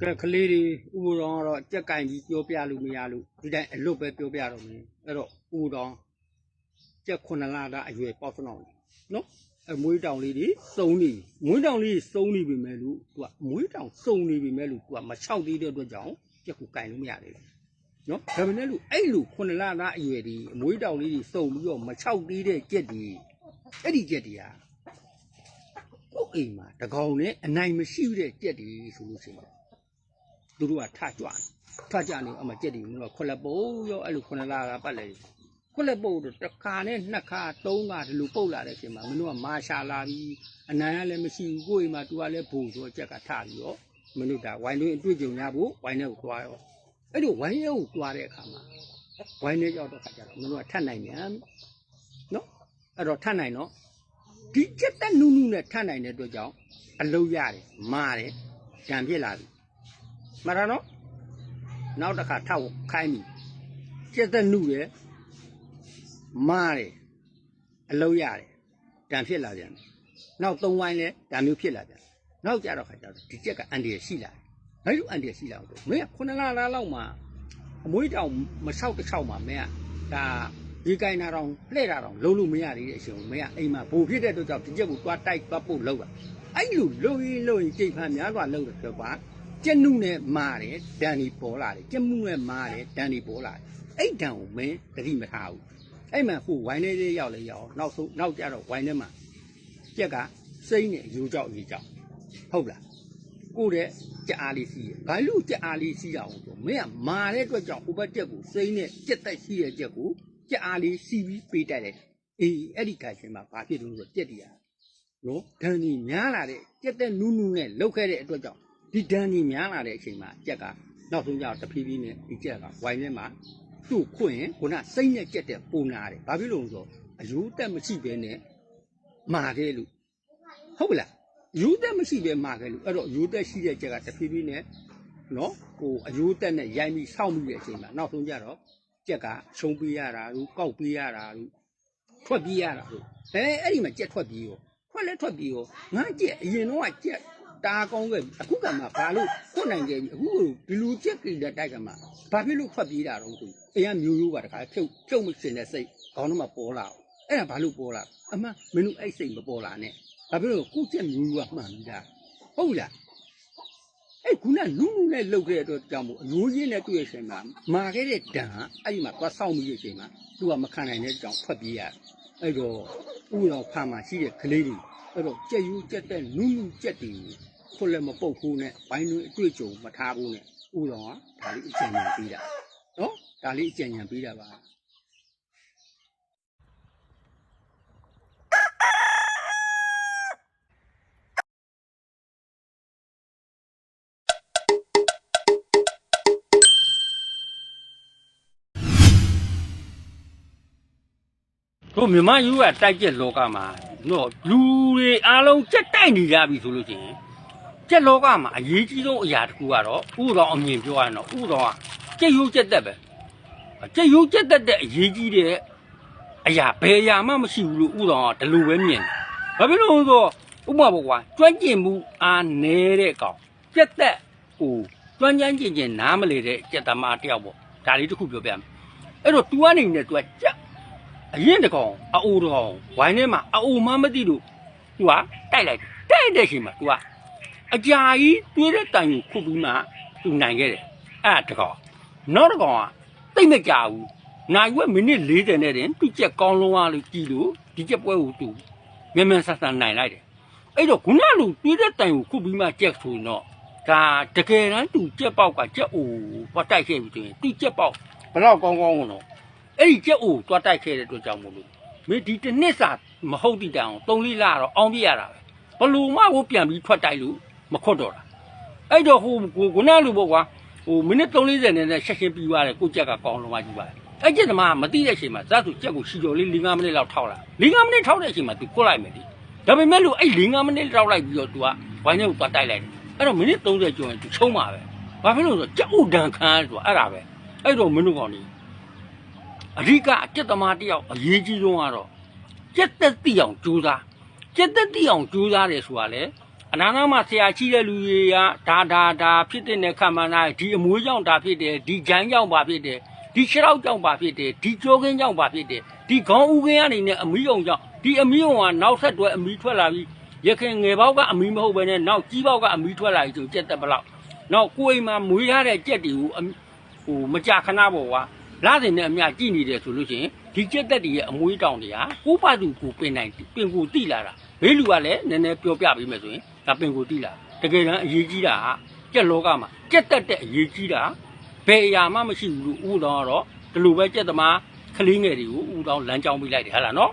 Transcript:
ကဲကလေးတွေဥပဒေတော့ကြက်ကင်ကြီးပြောပြလို့မရလို့ဒီတိုင်းအလွတ်ပဲပြောပြတော့မယ်အဲ့တော့ဥပဒေကြက်ခုနလာတာအရွယ်ပေါ့စနောက်နော်အမွေးတောင်လေးတွေစုံနေမွေးတောင်လေးစုံနေပြီမဲ့လို့သူကမွေးတောင်စုံနေပြီမဲ့လို့သူကမချောက်သေးတဲ့အတွက်ကြောင့်ကြက်ကိုကင်လို့မရသေးဘူးနော်ဒါပေမဲ့လို့အဲ့လိုခုနလာတာအရွယ်ဒီအမွေးတောင်လေးတွေစုံပြီးတော့မချောက်သေးတဲ့ကြက်တွေအဲ့ဒီကြက်တွေကကိုယ်အိမ်မှာတကောင်နဲ့အနိုင်မရှိတဲ့ကြက်တွေဆိုလို့ရှိရင် သူတို့ကထကြွတယ်ထကြနေအမကြက်တွေမလို့ခွက်လက်ပုတ်ရောအဲ့လိုခုနလာတာပတ်လေခွက်လက်ပုတ်တော့တစ်ခါနဲ့နှစ်ခါသုံးခါဒီလိုပုတ်လာတဲ့အချိန်မှာမင်းတို့ကမာရှာလာပြီးအနံကလည်းမရှိဘူးကိုယ့်အိမ်မှာသူကလည်းဘုံဆိုကြက်ကထပြီးတော့မင်းတို့ဒါဝိုင်းတွင်းအတွေ့အကြုံရဖို့ဝိုင်းထဲကိုသွားရောအဲ့လိုဝိုင်းထဲကိုသွားတဲ့အခါမှာဝိုင်းထဲရောက်တော့ခါကြတော့မင်းတို့ကထတ်နိုင်မြန်နော်အဲ့တော့ထတ်နိုင်တော့ဒီကြက်တက်နုနုနဲ့ထတ်နိုင်တဲ့အတွက်ကြောင့်အလုံးရတယ်မာတယ်ကြံပြစ်လာပြီ မှန်တာနော်နောက်တစ်ခါထောက်ခိုင်းပြီကျက်သက်နုရယ်မားတယ်အလုံးရတယ်တန်ဖြစ်လာပြန်တယ်နောက်သုံးဝိုင်းလဲတန်မျိုးဖြစ်လာပြန်တယ်နောက်ကြတော့ခါကျတော့ဒီကျက်ကအန်ဒီရရှိလာတယ်ဘာလို့အန်ဒီရရှိလာအောင်ဆိုမင်းကခုနလလားလောက်မှအမွေးတောင်မဆောက်တစ်ချောက်မှမင်းကဒါဒီကိုင်းနာတော့လှဲ့တာတော့လုံးလို့မရသေးတဲ့အချိန်ကိုမင်းကအိမ်မှာဘိုးဖြစ်တဲ့အတွက်ကြောင့်ဒီကျက်ကိုတွားတိုက်တွားပို့လောက်တာအဲ့လိုလုံရင်လုံရင်ကြိတ်ဖန်များစွာလုံတယ်ပြောပါ ကျက်နုနဲ့မာတယ်ဒန်ဒီပေါ်လာတယ်ကျက်မှုနဲ့မာတယ်ဒန်ဒီပေါ်လာတယ်အဲ့ဒန်ကိုမင်းတတိမထားဘူးအဲ့မှဟိုဝိုင်းလေးလေးရောက်လေရောက်နောက်ဆုံးနောက်ကြတော့ဝိုင်းထဲမှာကျက်ကစိမ့်နဲ့အယူကြောက်အယူကြောက်ဟုတ်လားကိုတဲ့ကြက်အားလေးစီးရဘာလို့ကြက်အားလေးစီးရအောင်ဆိုမင်းကမာတဲ့အတွက်ကြောင့်ဟိုဘက်ကျက်ကိုစိမ့်နဲ့ကြက်တက်ရှိတဲ့ကျက်ကိုကြက်အားလေးစီးပြီးပေးတိုက်လိုက်အေးအဲ့ဒီကရှင်မှာဘာဖြစ်လို့ဆိုကြက်တရားနော်ဒန်ဒီများလာတဲ့ကြက်တဲ့နူးနူးနဲ့လောက်ခဲ့တဲ့အတွက်ကြောင့် ဒီဒန်ဒီများလာတဲ့အချိန်မှာကြက်ကနောက်ဆုံးကျတော့တဖြည်းဖြည်းနဲ့ဒီကြက်ကဝိုင်းထဲမှာသူ့ခွင့်ရင်ခုနစိမ့်နဲ့ကြက်တဲ့ပုံနာတယ်ဘာဖြစ်လို့လဲဆိုတော့အယူတက်မရှိဘဲနဲ့မာခဲ့လို့ဟုတ်ပြီလားယူတက်မရှိဘဲမာခဲ့လို့အဲ့တော့ယူတက်ရှိတဲ့ကြက်ကတဖြည်းဖြည်းနဲ့နော်ဟိုအယူတက်နဲ့ရိုင်းပြီးစောင့်ပြီးတဲ့အချိန်မှာနောက်ဆုံးကျတော့ကြက်ကရှုံးပေးရတာတို့ကောက်ပေးရတာတို့ထွက်ပြေးရတာတို့အဲအဲ့ဒီမှာကြက်ထွက်ပြေးရောထွက်လဲထွက်ပြီးရောငါကြက်အရင်တော့ကကြက် တာကောင်းခဲ့ပြီအခုကမှဘာလို့ဖွင့်နိုင်ခဲ့ပြီအခုဒီလူကြက်ကြိတဲ့တိုက်ကမှဘာဖြစ်လို့ထွက်ပြေးတာတော့ဆိုအရင်မျိုးရိုးပါတခါဖြုတ်ဖြုတ်မစင်တဲ့စိတ်ခေါင်းတော့မှပေါ်လာအောင်အဲ့ဒါဘာလို့ပေါ်လာအမှမင်းတို့အဲ့စိတ်မပေါ်လာနဲ့ဘာဖြစ်လို့ကုကြက်မျိုးရိုးကမှန်ပြီးသားဟုတ်လားအဲ့ခုနနုနုနဲ့လှုပ်ခဲ့တဲ့အတွက်ကြောင့်မို့အရိုးရင်းနဲ့တွေ့ရချိန်မှာမာခဲ့တဲ့ဒဏ်ဟာအဲ့ဒီမှာသွားဆောင်ပြီးရချိန်မှာသူကမခံနိုင်တဲ့ကြောင့်ထွက်ပြေးရတယ်အဲ့တော့ဥတော်ဖာမှာရှိတဲ့ကလေးတွေအဲ့တော့ကြက်ယူကြက်တဲ့နုနုကြက်တွေ ခွလည်းမပုတ်ဘူးနဲ့ဘိုင်းတွေအတွေ့အကြုံမထားဘူးနဲ့ဥတော်ကဒါလေးအကြံဉာဏ်ပေးတာနော်ဒါလေးအကြံဉာဏ်ပေးတာပါတို့မြမယူကတိုက်ကျက်လောကမှာတော့လူတွေအားလုံးကြက်တိုက်နေကြပြီဆိုလို့ရှိရင် ကြက်လောကမှာအရေးကြီးဆုံးအရာတစ်ခုကတော့ဥတော်အမြင်ပြောရရင်တော့ဥတော်ကကြက်ရိုးကြက်တက်ပဲကြက်ရိုးကြက်တက်တဲ့အရေးကြီးတဲ့အရာဘယ်အရာမှမရှိဘူးလို့ဥတော်ကဒီလိုပဲမြင်တယ်ဘာဖြစ်လို့လဲဆိုတော့ဥပမာပေါ့ကွာကျွမ်းကျင်မှုအားနည်းတဲ့ကောင်ကြက်တက်ဟိုကျွမ်းကျမ်းကျင်ကျင်နားမလေတဲ့ကြက်သမားတယောက်ပေါ့ဒါလေးတစ်ခုပြောပြမယ်အဲ့တော့ तू ကနေနဲ့ तू ကကြက်အရင်တကောင်အအိုတကောင်ဝိုင်းထဲမှာအအိုမှမသိလို့သူကတိုက်လိုက်တယ်တိုက်တဲ့ချိန်မှာသူက အကြာကြီးတွေးတဲ့တိုင်ကိုခုတ်ပြီးမှသူနိုင်ခဲ့တယ်အဲ့ဒါတကောင်နောက်တကောင်ကတိတ်မကြဘူးနိုင်ဝက်မိနစ်40နဲ့တင်သူကြက်ကောင်းလုံးအားလို့ကြည်လို့ဒီကြက်ပွဲကိုသူမြန်မြန်ဆန်ဆန်နိုင်လိုက်တယ်အဲ့တော့ခုနကလူတွေးတဲ့တိုင်ကိုခုတ်ပြီးမှကြက်ဆိုရင်တော့ဒါတကယ်တမ်းသူကြက်ပေါက်ကကြက်အိုဘာတိုက်ခဲ့ပြီဆိုရင်သူကြက်ပေါက်ဘယ်တော့ကောင်းကောင်းတော့အဲ့ဒီကြက်အိုသွားတိုက်ခဲ့တဲ့အတွက်ကြောင့်မို့လို့မင်းဒီတစ်နှစ်စာမဟုတ်တိတောင်၃လလာတော့အောင်ပြရတာပဲဘလို့မှကိုပြန်ပြီးထွက်တိုက်လို့ မခွတ်တော့တာအဲ့တော့ဟိုကိုကနာလူပေါ့ကွာဟိုမိနစ်340နဲ့နဲ့ဆက်ရှင်းပြီးသွားတယ်ကိုကြက်ကကောင်းလုံးမကြီးပါတယ်အဲ့ကျက်သမားကမသိတဲ့အချိန်မှာဇတ်သူကြက်ကိုရှီတော်လေး၄၅မိနစ်လောက်ထောက်လာ၄၅မိနစ်ထောက်တဲ့အချိန်မှာ तू ခွတ်လိုက်မယ်ဒီဒါပေမဲ့လို့အဲ့၄၅မိနစ်ထောက်လိုက်ပြီးတော့ तू ကဝိုင်းထဲကိုသွားတိုက်လိုက်တယ်အဲ့တော့မိနစ်30ကျော်ရင် तू ချုံးပါပဲဘာဖြစ်လို့လဲဆိုတော့ကြက်ဥဒဏ်ခံရဆိုတာအဲ့ဒါပဲအဲ့တော့မင်းတို့ကောင်နေ အဓိကအကျက်သမားတယောက်အရေးကြီးဆုံးကတော့ကျက်သက်တိအောင်ကြိုးစားကျက်သက်တိအောင်ကြိုးစားတယ်ဆိုတာလေ အအနာနာမှာဆရာရှိတဲ့လူတွေကဒါဒါဒါဖြစ်တဲ့ခံမှန်းတာဒီအမွေးကြောင့်ဒါဖြစ်တယ်ဒီဂျိုင်းကြောင့်ပါဖြစ်တယ်ဒီခြေထောက်ကြောင့်ပါဖြစ်တယ်ဒီကြောခင်းကြောင့်ပါဖြစ်တယ်ဒီခေါင်းဥခင်းကနေနဲ့အမီးုံကြောင့်ဒီအမီးုံကနောက်ဆက်တွဲအမီးထွက်လာပြီးရခင်ငယ်ပေါက်ကအမီးမဟုတ်ဘဲနဲ့နောက်ကြီးပေါက်ကအမီးထွက်လာပြီးဆိုကြက်တက်ဘလောက်နောက်ကိုယ်အိမ်မှာမွေးရတဲ့ကြက်တွေကိုအမီးဟိုမကြာခဏပေါ့ကွာလာတဲ့နဲ့အမြကြည့်နေတယ်ဆိုလို့ရှိရင်ဒီကြက်တက်တွေရဲ့အမွေးတောင်တွေကကိုပါသူကိုပင်နိုင်ပင်ကိုတိလာတာဘေးလူကလည်းနည်းနည်းပြောပြပေးမယ်ဆိုရင် ဒါပင်ကိုတိလာတကယ်တမ်းအရေးကြီးတာကကြက်လောကမှာကြက်တက်တဲ့အရေးကြီးတာဘယ်အရာမှမရှိဘူးလို့ဥတော်ကတော့ဒီလိုပဲကြက်သမားကလေးငယ်တွေကိုဥတော်လမ်းကြောင်းပေးလိုက်တယ်ဟာလားနော်